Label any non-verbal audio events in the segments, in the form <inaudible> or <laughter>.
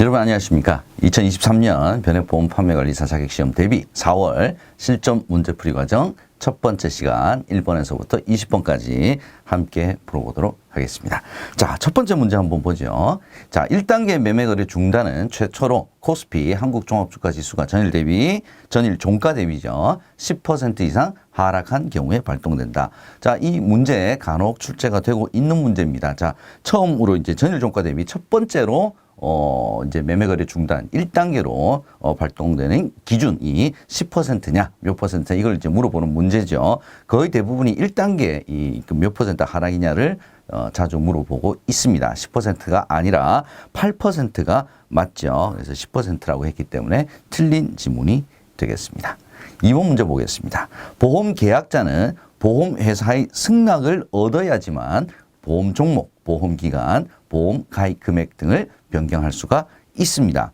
여러분 안녕하십니까? 2023년 변액보험 판매관리사 자격시험 대비 4월 실전 문제풀이 과정 첫 번째 시간 1번에서부터 20번까지 함께 풀어보도록 하겠습니다. 자, 첫 번째 문제 한번 보죠. 자, 1단계 매매거래 중단은 최초로 코스피 한국종합주가지수가 전일 대비, 전일 종가 대비죠. 10% 이상 하락한 경우에 발동된다. 자, 이 문제 간혹 출제가 되고 있는 문제입니다. 자, 처음으로 이제 전일 종가 대비 첫 번째로 어, 이제 매매거래 중단 1단계로 어, 발동되는 기준이 10%냐, 몇 퍼센트 이걸 이제 물어보는 문제죠. 거의 대부분이 1단계 이몇 퍼센트 하락이냐를 어, 자주 물어보고 있습니다. 10%가 아니라 8%가 맞죠. 그래서 10%라고 했기 때문에 틀린 지문이 되겠습니다. 2번 문제 보겠습니다. 보험 계약자는 보험회사의 승낙을 얻어야지만 보험 종목, 보험 기간, 보험 가입 금액 등을 변경할 수가 있습니다.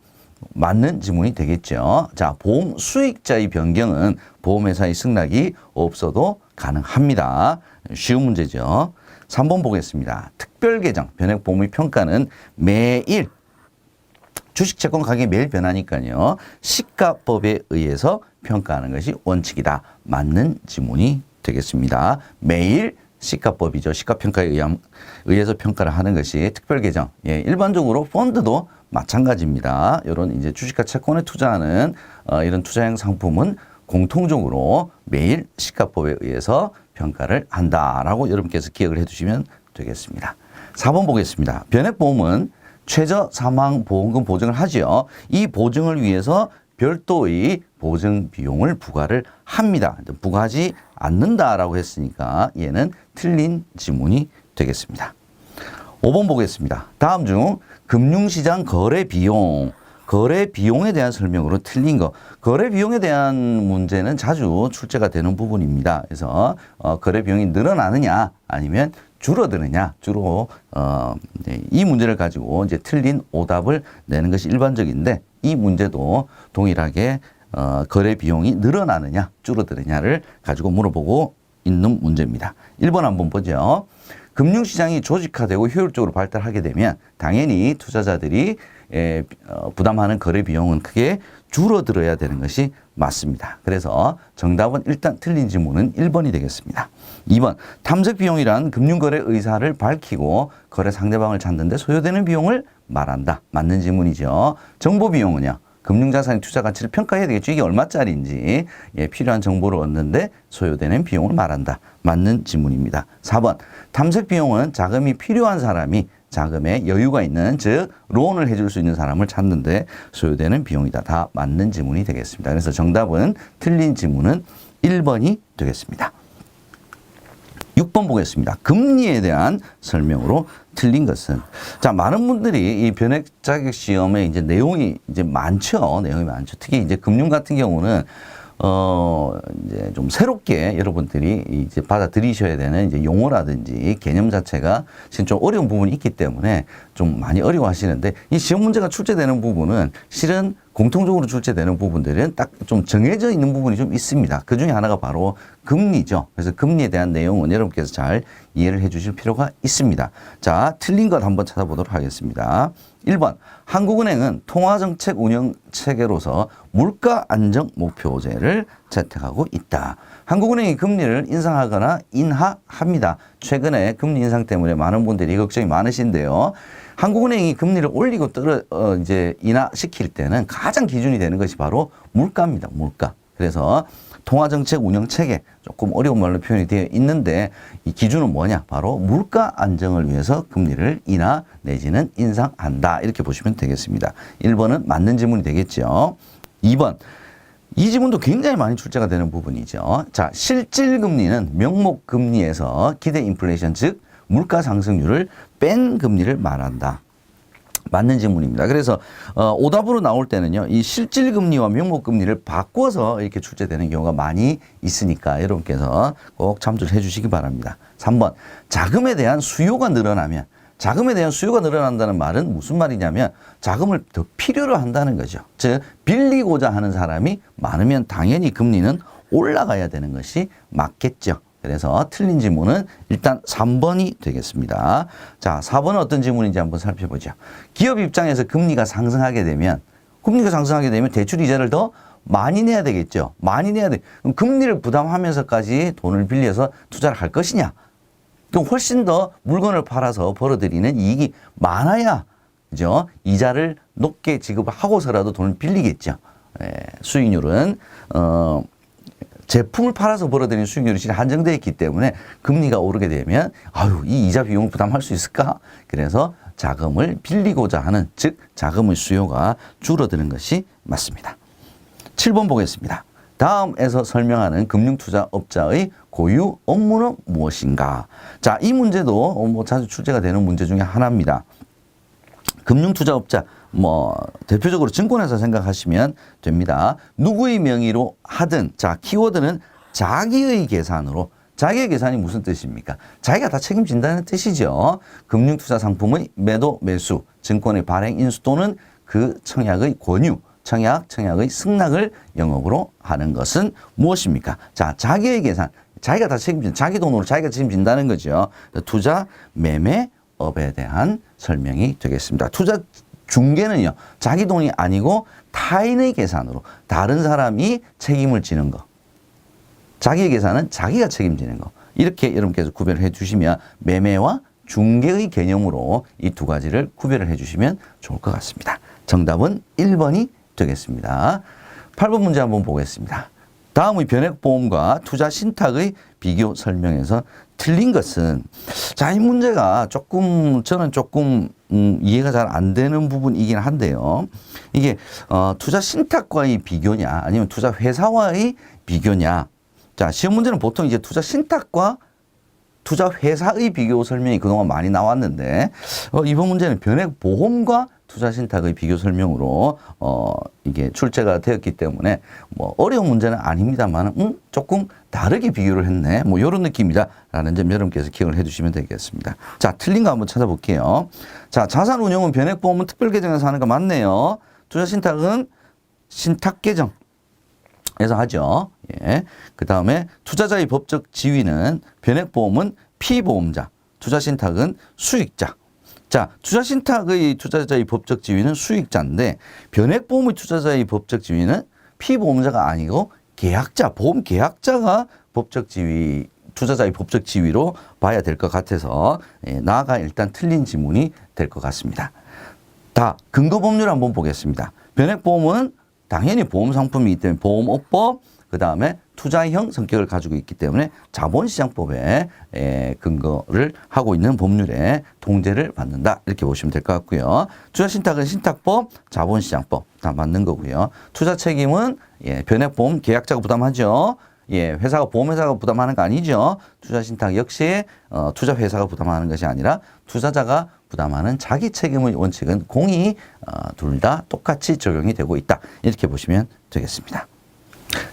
맞는 지문이 되겠죠. 자, 보험 수익자의 변경은 보험회사의 승낙이 없어도 가능합니다. 쉬운 문제죠. 3번 보겠습니다. 특별계정 변액보험의 평가는 매일 주식 채권 가격이 매일 변하니까요. 시가법에 의해서 평가하는 것이 원칙이다. 맞는 지문이 되겠습니다. 매일 시가법이죠. 시가평가에 의함, 의해서 평가를 하는 것이 특별계정. 예, 일반적으로 펀드도 마찬가지입니다. 이런 이제 주식과 채권에 투자하는 어, 이런 투자형 상품은 공통적으로 매일 시가법에 의해서 평가를 한다라고 여러분께서 기억을 해 두시면 되겠습니다. 4번 보겠습니다. 변액보험은 최저 사망 보험금 보증을 하지요. 이 보증을 위해서 별도의 보증 비용을 부과를 합니다. 부과하지 않는다라고 했으니까 얘는 틀린 지문이 되겠습니다. 5번 보겠습니다. 다음 중 금융시장 거래 비용, 거래 비용에 대한 설명으로 틀린 거. 거래 비용에 대한 문제는 자주 출제가 되는 부분입니다. 그래서 어, 거래 비용이 늘어나느냐 아니면 줄어드느냐 주로 어, 네, 이 문제를 가지고 이제 틀린 오답을 내는 것이 일반적인데 이 문제도 동일하게 어, 거래 비용이 늘어나느냐 줄어드느냐를 가지고 물어보고 있는 문제입니다. 1번 한번 보죠. 금융시장이 조직화되고 효율적으로 발달하게 되면 당연히 투자자들이 에, 어, 부담하는 거래 비용은 크게 줄어들어야 되는 것이 맞습니다. 그래서 정답은 일단 틀린 지문은 1번이 되겠습니다. 2번 탐색 비용이란 금융거래 의사를 밝히고 거래 상대방을 찾는 데 소요되는 비용을 말한다. 맞는 지문이죠. 정보 비용은요. 금융자산의 투자 가치를 평가해야 되겠죠. 이게 얼마짜리인지 예, 필요한 정보를 얻는데 소요되는 비용을 말한다. 맞는 지문입니다. 4번 탐색 비용은 자금이 필요한 사람이 자금에 여유가 있는 즉 론을 해줄 수 있는 사람을 찾는데 소요되는 비용이다. 다 맞는 지문이 되겠습니다. 그래서 정답은 틀린 지문은 1번이 되겠습니다. 6번 보겠습니다. 금리에 대한 설명으로 틀린 것은 자 많은 분들이 이 변액 자격 시험에 이제 내용이 이제 많죠. 내용이 많죠. 특히 이제 금융 같은 경우는 어, 이제 좀 새롭게 여러분들이 이제 받아들이셔야 되는 이제 용어라든지 개념 자체가 지금 좀 어려운 부분이 있기 때문에 좀 많이 어려워 하시는데 이 시험 문제가 출제되는 부분은 실은 공통적으로 출제되는 부분들은 딱 좀 정해져 있는 부분이 좀 있습니다. 그 중에 하나가 바로 금리죠. 그래서 금리에 대한 내용은 여러분께서 잘 이해를 해 주실 필요가 있습니다. 자, 틀린 것 한번 찾아보도록 하겠습니다. 1번. 한국은행은 통화정책 운영 체계로서 물가 안정 목표제를 채택하고 있다. 한국은행이 금리를 인상하거나 인하합니다. 최근에 금리 인상 때문에 많은 분들이 걱정이 많으신데요. 한국은행이 금리를 올리고 떨어 어, 이제 인하시킬 때는 가장 기준이 되는 것이 바로 물가입니다. 물가. 그래서 통화정책 운영 체계 조금 어려운 말로 표현이 되어 있는데 이 기준은 뭐냐? 바로 물가 안정을 위해서 금리를 인하 내지는 인상한다. 이렇게 보시면 되겠습니다. 1번은 맞는 지문이 되겠죠. 2번. 이 지문도 굉장히 많이 출제가 되는 부분이죠. 자, 실질 금리는 명목 금리에서 기대 인플레이션 즉 물가 상승률을 뺀 금리를 말한다. 맞는 질문입니다. 그래서 어, 오답으로 나올 때는요, 이 실질 금리와 명목 금리를 바꿔서 이렇게 출제되는 경우가 많이 있으니까 여러분께서 꼭 참조를 해주시기 바랍니다. 3번 자금에 대한 수요가 늘어나면 자금에 대한 수요가 늘어난다는 말은 무슨 말이냐면 자금을 더 필요로 한다는 거죠. 즉 빌리고자 하는 사람이 많으면 당연히 금리는 올라가야 되는 것이 맞겠죠. 그래서 틀린 지문은 일단 3번이 되겠습니다. 자, 4번은 어떤 지문인지 한번 살펴보죠. 기업 입장에서 금리가 상승하게 되면 금리가 상승하게 되면 대출 이자를 더 많이 내야 되겠죠. 많이 내야 돼. 그럼 금리를 부담하면서까지 돈을 빌려서 투자를 할 것이냐? 그럼 훨씬 더 물건을 팔아서 벌어들이는 이익이 많아야 그죠? 이자를 높게 지급하고서라도 돈을 빌리겠죠. 예, 수익률은 어 제품을 팔아서 벌어들이는 수익률이 실 한정되어 있기 때문에 금리가 오르게 되면 아유 이 이자 비용 부담할 수 있을까? 그래서 자금을 빌리고자 하는 즉 자금의 수요가 줄어드는 것이 맞습니다. 7번 보겠습니다. 다음에서 설명하는 금융투자업자의 고유 업무는 무엇인가? 자, 이 문제도 어, 뭐 자주 출제가 되는 문제 중에 하나입니다. 금융투자업자 뭐 대표적으로 증권회사 생각하시면 됩니다. 누구의 명의로 하든 자 키워드는 자기의 계산으로 자기의 계산이 무슨 뜻입니까? 자기가 다 책임진다는 뜻이죠. 금융투자 상품의 매도 매수, 증권의 발행 인수 또는 그 청약의 권유, 청약, 청약의 승낙을 영업으로 하는 것은 무엇입니까? 자, 자기의 계산, 자기가 다 책임진, 자기 돈으로 자기가 책임진다는 거죠. 투자, 매매, 업에 대한 설명이 되겠습니다. 투자 중개는요, 자기 돈이 아니고 타인의 계산으로 다른 사람이 책임을 지는 거. 자기의 계산은 자기가 책임지는 거. 이렇게 여러분께서 구별을 해 주시면 매매와 중개의 개념으로 이 두 가지를 구별을 해 주시면 좋을 것 같습니다. 정답은 1번이 되겠습니다. 8번 문제 한번 보겠습니다. 다음의 변액보험과 투자 신탁의 비교 설명에서 틀린 것은 자, 이 문제가 조금 저는 조금 음, 이해가 잘 안 되는 부분이긴 한데요. 이게 어, 투자 신탁과의 비교냐 아니면 투자 회사와의 비교냐. 자, 시험 문제는 보통 이제 투자 신탁과 투자 회사의 비교 설명이 그동안 많이 나왔는데 어, 이번 문제는 변액 보험과 투자 신탁의 비교 설명으로 어 이게 출제가 되었기 때문에 뭐 어려운 문제는 아닙니다만 음 조금 다르게 비교를 했네 뭐 이런 느낌이다라는 점 여러분께서 기억을 해주시면 되겠습니다. 자 틀린 거 한번 찾아볼게요. 자 자산 운용은 변액 보험은 특별 계정에서 하는 거 맞네요. 투자 신탁은 신탁 계정 에서 하죠. 예. 그 다음에 투자자의 법적 지위는 변액보험은 피보험자, 투자신탁은 수익자. 자, 투자신탁의 투자자의 법적 지위는 수익자인데 변액보험의 투자자의 법적 지위는 피보험자가 아니고 계약자, 보험 계약자가 법적 지위, 투자자의 법적 지위로 봐야 될 것 같아서 예, 나아가 일단 틀린 지문이 될 것 같습니다. 다 근거 법률 한번 보겠습니다. 변액보험은 당연히 보험 상품이기 때문에 보험업법 그 다음에 투자형 성격을 가지고 있기 때문에 자본시장법에 에, 근거를 하고 있는 법률에 통제를 받는다 이렇게 보시면 될 것 같고요. 투자신탁은 신탁법, 자본시장법 다 맞는 거고요. 투자 책임은 예, 변액보험 계약자가 부담하죠. 예, 회사가 보험회사가 부담하는 거 아니죠. 투자신탁 역시 어, 투자회사가 부담하는 것이 아니라 투자자가 부담하는 자기 책임의 원칙은 공이 어, 둘 다 똑같이 적용이 되고 있다. 이렇게 보시면 되겠습니다.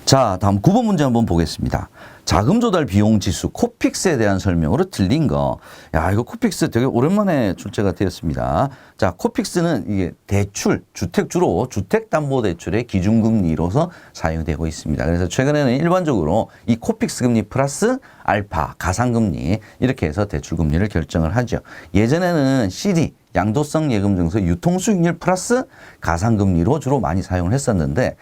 자, 다음 9번 문제 한번 보겠습니다. 자금 조달 비용 지수 코픽스에 대한 설명으로 틀린 거. 야, 이거 코픽스 되게 오랜만에 출제가 되었습니다. 자, 코픽스는 이게 대출, 주택 주로 주택 담보 대출의 기준 금리로서 사용되고 있습니다. 그래서 최근에는 일반적으로 이 코픽스 금리 플러스 알파 가상 금리 이렇게 해서 대출 금리를 결정을 하죠. 예전에는 CD 양도성 예금 증서 유통 수익률 플러스 가상 금리로 주로 많이 사용을 했었는데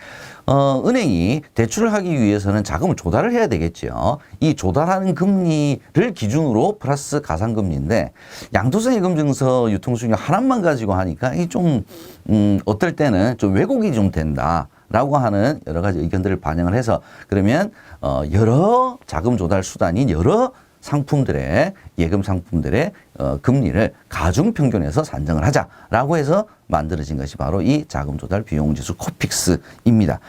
어, 은행이 대출을 하기 위해서는 자금을 조달을 해야 되겠죠. 이 조달하는 금리를 기준으로 플러스 가상금리인데 양도성 예금 증서 유통 수익률 하나만 가지고 하니까 이 좀 음, 어떨 때는 좀 왜곡이 좀 된다. 라고 하는 여러 가지 의견들을 반영을 해서 그러면 어 여러 자금 조달 수단인 여러 상품들의 예금 상품들의 어, 금리를 가중 평균에서 산정을 하자라고 해서 만들어진 것이 바로 이 자금 조달 비용 지수 코픽스입니다.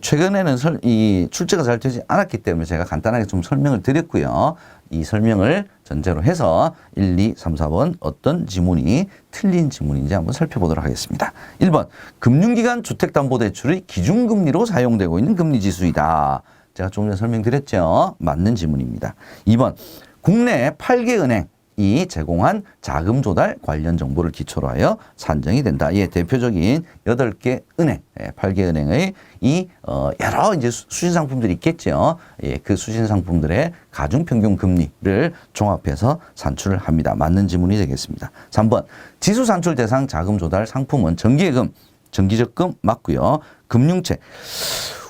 최근에는 설, 이 출제가 잘 되지 않았기 때문에 제가 간단하게 좀 설명을 드렸고요. 이 설명을 전제로 해서 1, 2, 3, 4번 어떤 지문이 틀린 지문인지 한번 살펴보도록 하겠습니다. 1번 금융기관 주택담보대출의 기준금리로 사용되고 있는 금리지수이다. 제가 조금 전에 설명드렸죠. 맞는 지문입니다. 2번 국내 8개 은행 이 제공한 자금 조달 관련 정보를 기초로 하여 산정이 된다. 예, 대표적인 여덟 개 은행, 예, 8개 은행의 이 어, 여러 이제 수- 수신 상품들이 있겠죠. 예, 그 수신 상품들의 가중 평균 금리를 종합해서 산출을 합니다. 맞는 지문이 되겠습니다. 3번 지수 산출 대상 자금 조달 상품은 정기예금, 정기적금 맞고요. 금융채,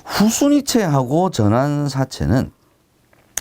후순위채하고 전환사채는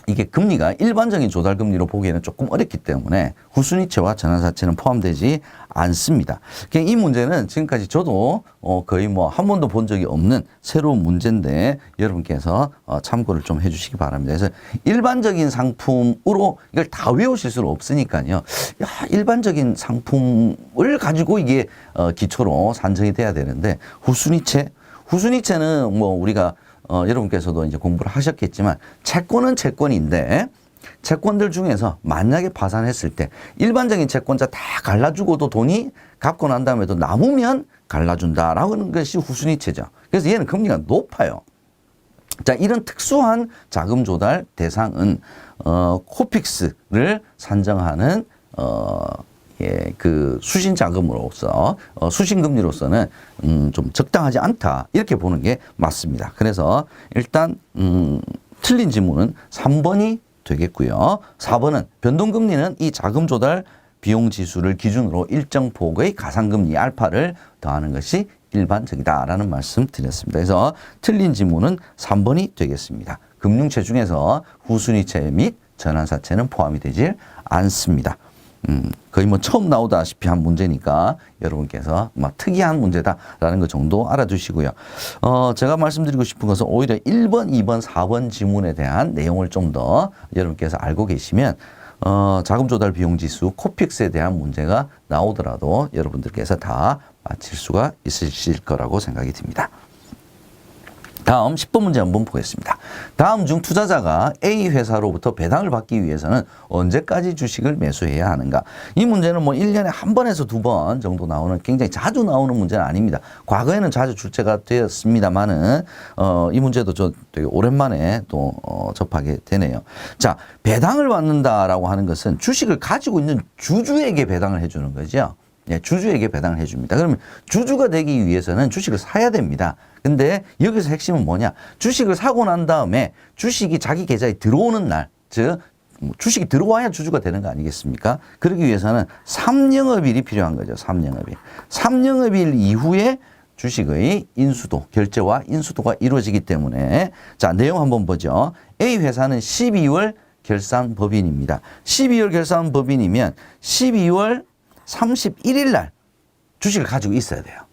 이게 금리가 일반적인 조달 금리로 보기에는 조금 어렵기 때문에 후순위채와 전환사채는 포함되지 않습니다. 이 문제는 지금까지 저도 어 거의 뭐 한 번도 본 적이 없는 새로운 문제인데 여러분께서 어 참고를 좀 해주시기 바랍니다. 그래서 일반적인 상품으로 이걸 다 외우실 수는 없으니까요. 야, 일반적인 상품을 가지고 이게 어 기초로 산정이 돼야 되는데 후순위채 후순위채는 뭐 우리가 어, 여러분께서도 이제 공부를 하셨겠지만 채권은 채권인데 채권들 중에서 만약에 파산했을 때 일반적인 채권자 다 갈라주고도 돈이 갚고 난 다음에도 남으면 갈라준다라고 하는 것이 후순위채죠. 그래서 얘는 금리가 높아요. 자, 이런 특수한 자금 조달 대상은 어, 코픽스를 산정하는 어, 예, 그 수신 자금으로서 어, 수신 금리로서는 음, 좀 적당하지 않다 이렇게 보는 게 맞습니다. 그래서 일단 음, 틀린 지문은 3번이 되겠고요. 4번은 변동금리는 이 자금 조달 비용 지수를 기준으로 일정 폭의 가상금리 알파를 더하는 것이 일반적이다라는 말씀 드렸습니다. 그래서 틀린 지문은 3번이 되겠습니다. 금융채 중에서 후순위채 및 전환사채는 포함이 되질 않습니다. 음, 거의 뭐 처음 나오다시피 한 문제니까 여러분께서 막 특이한 문제다라는 것 정도 알아두시고요. 어, 제가 말씀드리고 싶은 것은 오히려 1번, 2번, 4번 지문에 대한 내용을 좀 더 여러분께서 알고 계시면 어, 자금 조달 비용 지수 코픽스에 대한 문제가 나오더라도 여러분들께서 다 맞힐 수가 있으실 거라고 생각이 듭니다. 다음 10번 문제 한번 보겠습니다. 다음 중 투자자가 A 회사로부터 배당을 받기 위해서는 언제까지 주식을 매수해야 하는가? 이 문제는 뭐 1년에 한 번에서 두 번 정도 나오는 굉장히 자주 나오는 문제는 아닙니다. 과거에는 자주 출제가 되었습니다만은 어, 이 문제도 저 되게 오랜만에 또 어, 접하게 되네요. 자, 배당을 받는다라고 하는 것은 주식을 가지고 있는 주주에게 배당을 해 주는 거죠. 예, 주주에게 배당을 해줍니다. 그러면 주주가 되기 위해서는 주식을 사야 됩니다. 근데 여기서 핵심은 뭐냐? 주식을 사고 난 다음에 주식이 자기 계좌에 들어오는 날, 즉, 뭐 주식이 들어와야 주주가 되는 거 아니겠습니까? 그러기 위해서는 3영업일이 필요한 거죠. 3영업일. 3영업일 이후에 주식의 인수도, 결제와 인수도가 이루어지기 때문에 자, 내용 한번 보죠. A 회사는 12월 결산 법인입니다. 12월 결산 법인이면 12월 31일 날 주식을 가지고 있어야 돼요.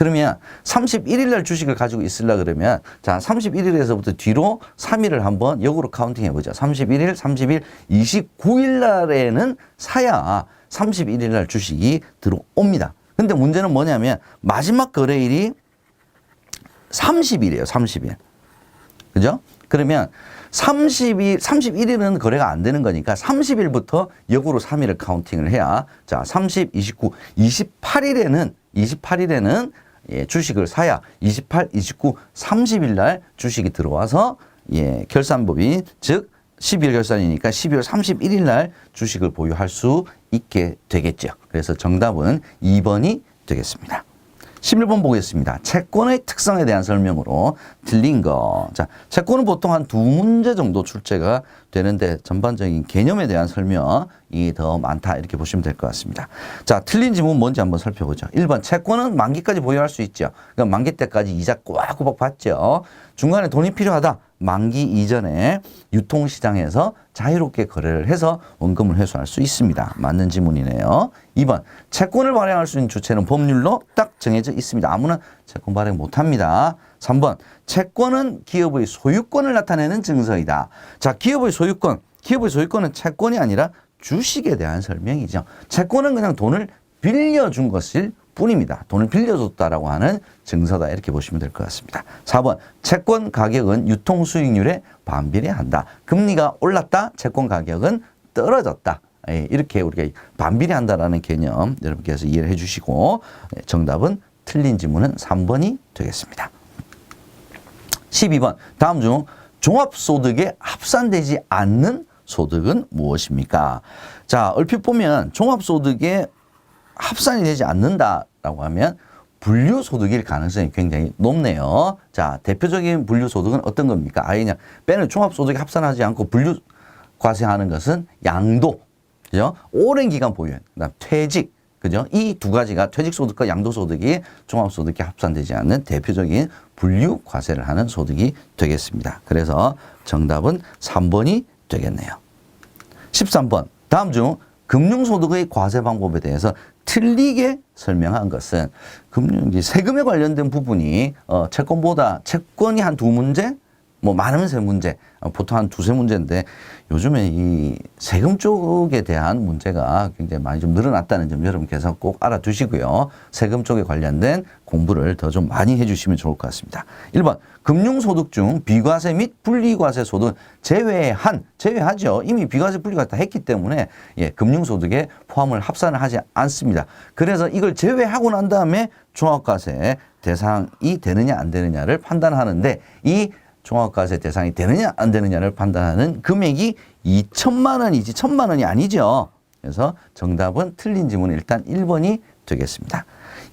그러면 31일 날 주식을 가지고 있으려 그러면 자, 31일에서부터 뒤로 3일을 한번 역으로 카운팅 해 보죠. 31일, 30일, 29일 날에는 사야 31일 날 주식이 들어옵니다. 근데 문제는 뭐냐면 마지막 거래일이 30일이에요. 30일. 그죠? 그러면 30일, 31일은 거래가 안 되는 거니까 30일부터 역으로 3일을 카운팅을 해야 자, 30, 29, 28일에는 28일에는 예, 주식을 사야 28, 29, 30일 날 주식이 들어와서 예, 결산법인 즉 12월 결산이니까 12월 31일 날 주식을 보유할 수 있게 되겠죠. 그래서 정답은 2번이 되겠습니다. 11번 보겠습니다. 채권의 특성에 대한 설명으로 틀린 거. 자, 채권은 보통 한 두 문제 정도 출제가 되는데 전반적인 개념에 대한 설명 이 더 많다 이렇게 보시면 될 것 같습니다. 자, 틀린 지문 뭔지 한번 살펴보죠. 1번 채권은 만기까지 보유할 수 있죠. 그러니까 만기 때까지 이자 꼬박꼬박 받죠. 중간에 돈이 필요하다. 만기 이전에 유통시장에서 자유롭게 거래를 해서 원금을 회수할 수 있습니다. 맞는 지문이네요. 2번 채권을 발행할 수 있는 주체는 법률로 딱 정해져 있습니다. 아무나 채권 발행 못합니다. 3번 채권은 기업의 소유권을 나타내는 증서이다. 자 기업의 소유권 기업의 소유권은 채권이 아니라 주식에 대한 설명이죠. 채권은 그냥 돈을 빌려준 것일 뿐입니다. 돈을 빌려줬다라고 하는 증서다 이렇게 보시면 될 것 같습니다. 4번 채권 가격은 유통 수익률에 반비례한다. 금리가 올랐다. 채권 가격은 떨어졌다. 예, 이렇게 우리가 반비례한다라는 개념 여러분께서 이해를 해주시고 예, 정답은 틀린 지문은 3번이 되겠습니다. 12번 다음 중 종합소득에 합산되지 않는 소득은 무엇입니까? 자, 얼핏 보면 종합소득에 합산이 되지 않는다라고 하면 분류소득일 가능성이 굉장히 높네요. 자, 대표적인 분류소득은 어떤 겁니까? 아예 그냥 빼는 종합소득에 합산하지 않고 분류 과세하는 것은 양도, 그죠? 오랜 기간 보유, 그다음 퇴직, 그죠? 이 두 가지가 퇴직소득과 양도소득이 종합소득에 합산되지 않는 대표적인 분류 과세를 하는 소득이 되겠습니다. 그래서 정답은 3번이 되겠네요. 13번. 다음 중 금융소득의 과세 방법에 대해서 틀리게 설명한 것은 금융 세금에 관련된 부분이 어, 채권보다 채권이 한 두 문제, 뭐 많으면 세 문제, 어, 보통 한 두세 문제인데 요즘에 이 세금 쪽에 대한 문제가 굉장히 많이 좀 늘어났다는 점 여러분께서 꼭 알아두시고요. 세금 쪽에 관련된 공부를 더 좀 많이 해주시면 좋을 것 같습니다. 1번 금융소득 중 비과세 및 분리과세 소득 제외한 제외하죠. 이미 비과세 분리과세 다 했기 때문에 예, 금융소득에 포함을 합산을 하지 않습니다. 그래서 이걸 제외하고 난 다음에 종합과세 대상이 되느냐 안 되느냐를 판단하는데 이 종합과세 대상이 되느냐 안 되느냐를 판단하는 금액이 2천만 원이지 천만 원이 아니죠. 그래서 정답은 틀린 지문은 일단 1번이 되겠습니다.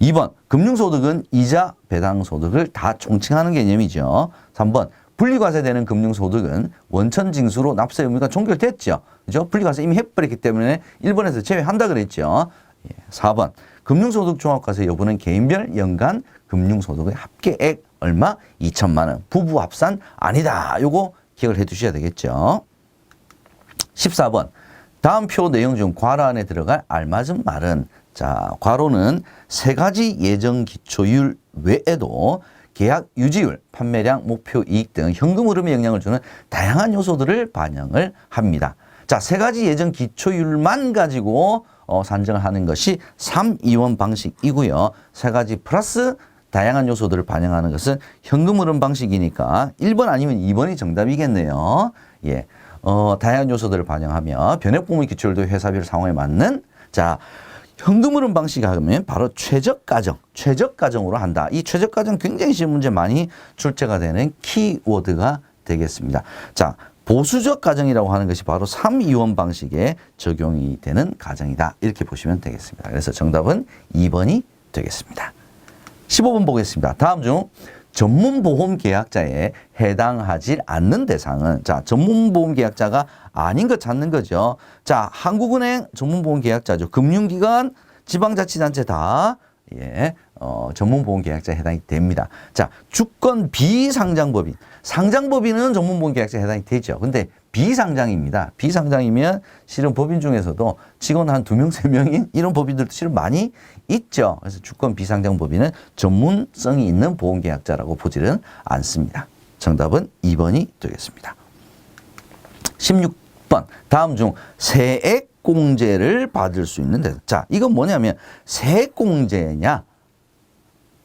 2번 금융소득은 이자 배당소득을 다 총칭하는 개념이죠. 3번 분리과세되는 금융소득은 원천징수로 납세 의무가 종결됐죠. 그죠? 분리과세 이미 해버렸기 때문에 1번에서 제외한다 그랬죠. 예, 4번 금융소득 종합과세 여부는 개인별 연간 금융소득의 합계액 얼마? 2천만 원. 부부 합산 아니다. 요거 기억을 해 두셔야 되겠죠. 14번. 다음 표 내용 중 괄호 안에 들어갈 알맞은 말은 자, 괄호는 세 가지 예정 기초율 외에도 계약 유지율, 판매량, 목표 이익 등 현금 흐름에 영향을 주는 다양한 요소들을 반영을 합니다. 자, 세 가지 예정 기초율만 가지고 어, 산정을 하는 것이 3이원 방식이고요. 세 가지 플러스 다양한 요소들을 반영하는 것은 현금 흐름 방식이니까 1번 아니면 2번이 정답이겠네요. 예. 어, 다양한 요소들을 반영하며 변액부문 기초율도 회사별 상황에 맞는 자, 현금 흐름 방식 하면 바로 최적 가정, 최적 가정으로 한다. 이 최적 가정 굉장히 쉬운 문제 많이 출제가 되는 키워드가 되겠습니다. 자, 보수적 가정이라고 하는 것이 바로 3이원 방식에 적용이 되는 가정이다. 이렇게 보시면 되겠습니다. 그래서 정답은 2번이 되겠습니다. 15번 보겠습니다. 다음 중 전문 보험 계약자에 해당하지 않는 대상은 자 전문 보험 계약자가 아닌 것 찾는 거죠. 자 한국은행 전문 보험 계약자죠. 금융기관, 지방자치단체 다 예, 어, 전문보험 계약자에 해당이 됩니다. 자 주권 비상장법인 상장법인은 전문보험 계약자에 해당이 되죠. 근데 비상장입니다. 비상장이면 실은 법인 중에서도 직원 한 두 명, 세 명인 이런 법인들도 실은 많이 있죠. 그래서 주권 비상장 법인은 전문성이 있는 보험계약자라고 보지는 않습니다. 정답은 2번이 되겠습니다. 16번. 다음 중 세액 공제를 받을 수 있는 데 자, 이건 뭐냐면 세액 공제냐?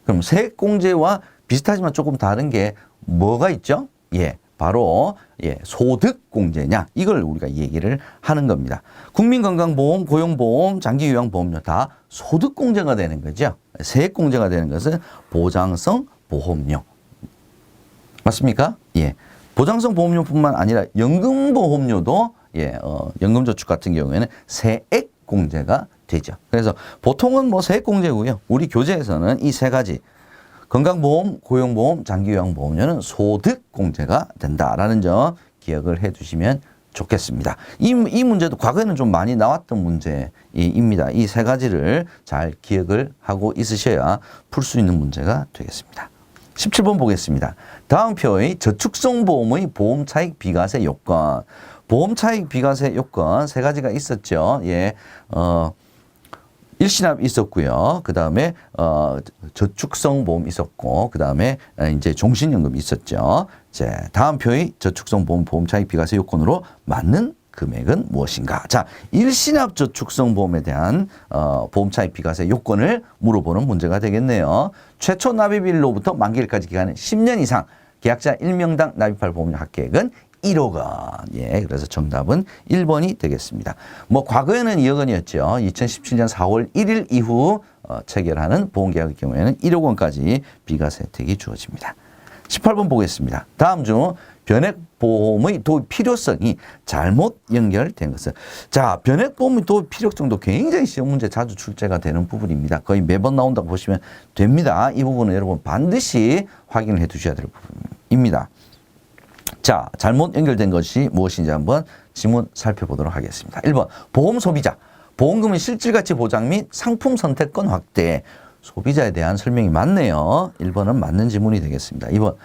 그럼 세액 공제와 비슷하지만 조금 다른 게 뭐가 있죠? 예. 바로 예, 소득공제냐 이걸 우리가 얘기를 하는 겁니다. 국민건강보험, 고용보험, 장기요양보험료 다 소득공제가 되는 거죠. 세액공제가 되는 것은 보장성 보험료 맞습니까? 예, 보장성 보험료뿐만 아니라 연금보험료도 예, 어, 연금저축 같은 경우에는 세액공제가 되죠. 그래서 보통은 뭐 세액공제고요. 우리 교재에서는 이 세 가지 건강보험, 고용보험, 장기요양보험료는 소득공제가 된다라는 점 기억을 해 두시면 좋겠습니다. 이, 이 문제도 과거에는 좀 많이 나왔던 문제입니다. 이 세 가지를 잘 기억을 하고 있으셔야 풀 수 있는 문제가 되겠습니다. 17번 보겠습니다. 다음 표의 저축성 보험의 보험 차익 비과세 요건. 보험 차익 비과세 요건 세 가지가 있었죠. 예. 어, 일시납 있었고요. 그 다음에 어, 저축성 보험 있었고, 그 다음에 이제 종신연금 있었죠. 자, 다음 표의 저축성 보험 보험 차익 비과세 요건으로 맞는 금액은 무엇인가? 자, 일시납 저축성 보험에 대한 어, 보험 차익 비과세 요건을 물어보는 문제가 되겠네요. 최초 납입일로부터 만기일까지 기간은 10년 이상, 계약자 1명당 납입할 보험료 합계액은 1억 원. 예, 그래서 정답은 1번이 되겠습니다. 뭐 과거에는 2억 원이었죠. 2017년 4월 1일 이후 어, 체결하는 보험계약의 경우에는 1억 원까지 비과세 혜택이 주어집니다. 18번 보겠습니다. 다음 중 변액보험의 도입 필요성이 잘못 연결된 것은 자 변액보험의 도입 필요성도 굉장히 시험 문제 자주 출제가 되는 부분입니다. 거의 매번 나온다고 보시면 됩니다. 이 부분은 여러분 반드시 확인을 해 두셔야 될 부분입니다. 자, 잘못 연결된 것이 무엇인지 한번 지문 살펴보도록 하겠습니다. 1번, 보험 소비자. 보험금의 실질가치 보장 및 상품 선택권 확대. 소비자에 대한 설명이 맞네요. 1번은 맞는 지문이 되겠습니다. 2번,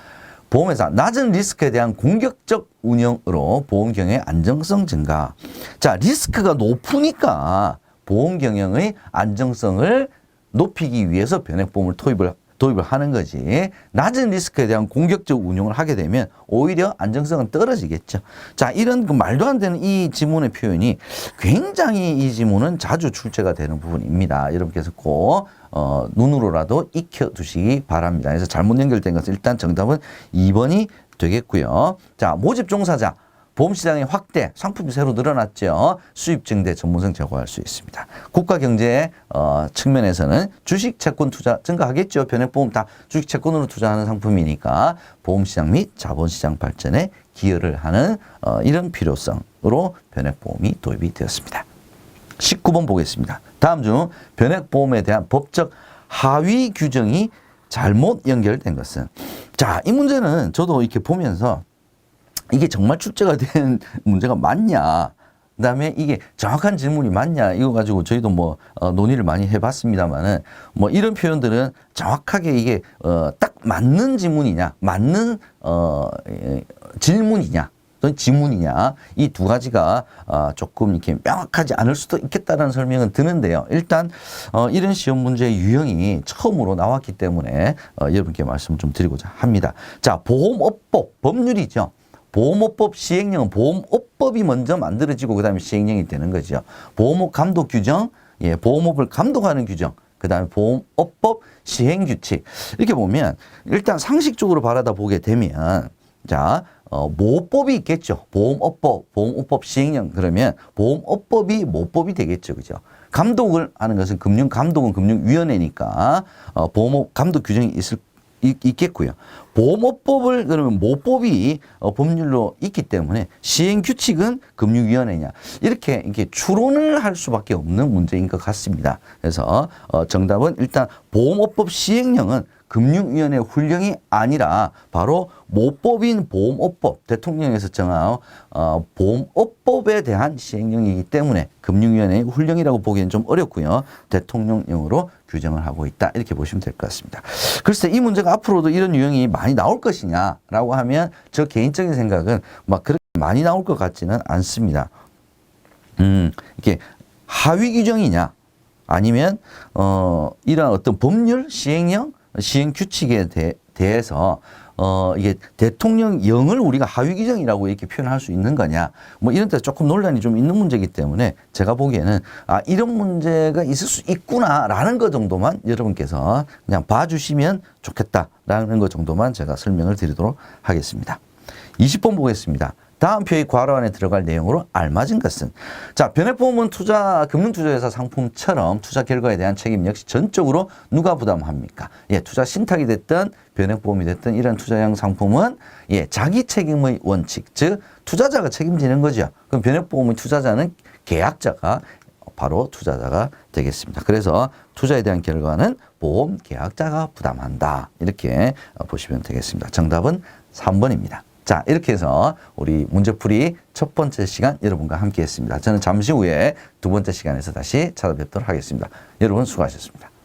보험회사 낮은 리스크에 대한 공격적 운영으로 보험 경영의 안정성 증가. 자, 리스크가 높으니까 보험 경영의 안정성을 높이기 위해서 변액보험을 도입을 도입을 하는 거지. 낮은 리스크에 대한 공격적 운용을 하게 되면 오히려 안정성은 떨어지겠죠. 자, 이런 그 말도 안 되는 이 지문의 표현이 굉장히 이 지문은 자주 출제가 되는 부분입니다. 여러분께서 꼭 어, 눈으로라도 익혀 두시기 바랍니다. 그래서 잘못 연결된 것은 일단 정답은 2번이 되겠고요. 자, 모집 종사자. 보험시장의 확대, 상품이 새로 늘어났죠. 수입 증대 전문성 제고할 수 있습니다. 국가 경제 어, 측면에서는 주식 채권 투자 증가하겠죠. 변액보험 다 주식 채권으로 투자하는 상품이니까 보험시장 및 자본시장 발전에 기여를 하는 어, 이런 필요성으로 변액보험이 도입이 되었습니다. 19번 보겠습니다. 다음 중 변액보험에 대한 법적 하위 규정이 잘못 연결된 것은 자, 이 문제는 저도 이렇게 보면서 이게 정말 출제가 된 <laughs> 문제가 맞냐? 그다음에 이게 정확한 질문이 맞냐 이거 가지고 저희도 뭐 어, 논의를 많이 해봤습니다만은 뭐 이런 표현들은 정확하게 이게 어, 딱 맞는 질문이냐 맞는 어, 에, 질문이냐 또는 지문이냐 이 두 가지가 어, 조금 이렇게 명확하지 않을 수도 있겠다는 설명은 드는데요. 일단 어, 이런 시험 문제의 유형이 처음으로 나왔기 때문에 어, 여러분께 말씀 좀 드리고자 합니다. 자 보험업법 법률이죠. 보험업법 시행령은 보험업법이 먼저 만들어지고 그다음에 시행령이 되는 거죠. 보험업 감독 규정, 예, 보험업을 감독하는 규정, 그다음에 보험업법 시행 규칙 이렇게 보면 일단 상식적으로 바라다 보게 되면 자. 어, 모법이 있겠죠. 보험업법, 보험업법 시행령 그러면 보험업법이 모법이 되겠죠. 그죠? 감독을 하는 것은 금융감독은 금융위원회니까 어, 보험업 감독 규정이 있을 있, 있겠고요. 보험업법을 그러면 모법이 어, 법률로 있기 때문에 시행 규칙은 금융위원회냐 이렇게 이렇게 추론을 할 수밖에 없는 문제인 것 같습니다. 그래서 어, 정답은 일단 보험업법 시행령은 금융위원회 훈령이 아니라 바로 모법인 보험업법 대통령에서 정한 어, 보험업법에 대한 시행령이기 때문에 금융위원회의 훈령이라고 보기엔 좀 어렵고요. 대통령령으로 규정을 하고 있다 이렇게 보시면 될 것 같습니다. 글쎄 이 문제가 앞으로도 이런 유형이 많이 나올 것이냐라고 하면 저 개인적인 생각은 막 그렇게 많이 나올 것 같지는 않습니다. 음 이게 하위 규정이냐 아니면 어 이러한 어떤 법률 시행령 시행 규칙에 대, 대해서 어, 이게 대통령령을 우리가 하위 규정이라고 이렇게 표현할 수 있는 거냐. 뭐 이런 데 조금 논란이 좀 있는 문제이기 때문에 제가 보기에는 아, 이런 문제가 있을 수 있구나라는 것 정도만 여러분께서 그냥 봐주시면 좋겠다라는 것 정도만 제가 설명을 드리도록 하겠습니다. 20번 보겠습니다. 다음 표의 괄호 안에 들어갈 내용으로 알맞은 것은 자 변액보험은 투자 금융투자회사 상품처럼 투자 결과에 대한 책임 역시 전적으로 누가 부담합니까? 예, 투자 신탁이 됐든 변액보험이 됐든 이런 투자형 상품은 예 자기 책임의 원칙 즉 투자자가 책임지는 거죠. 그럼 변액보험의 투자자는 계약자가 바로 투자자가 되겠습니다. 그래서 투자에 대한 결과는 보험 계약자가 부담한다 이렇게 보시면 되겠습니다. 정답은 3번입니다. 자, 이렇게 해서 우리 문제풀이 첫 번째 시간 여러분과 함께 했습니다. 저는 잠시 후에 두 번째 시간에서 다시 찾아뵙도록 하겠습니다. 여러분 수고하셨습니다.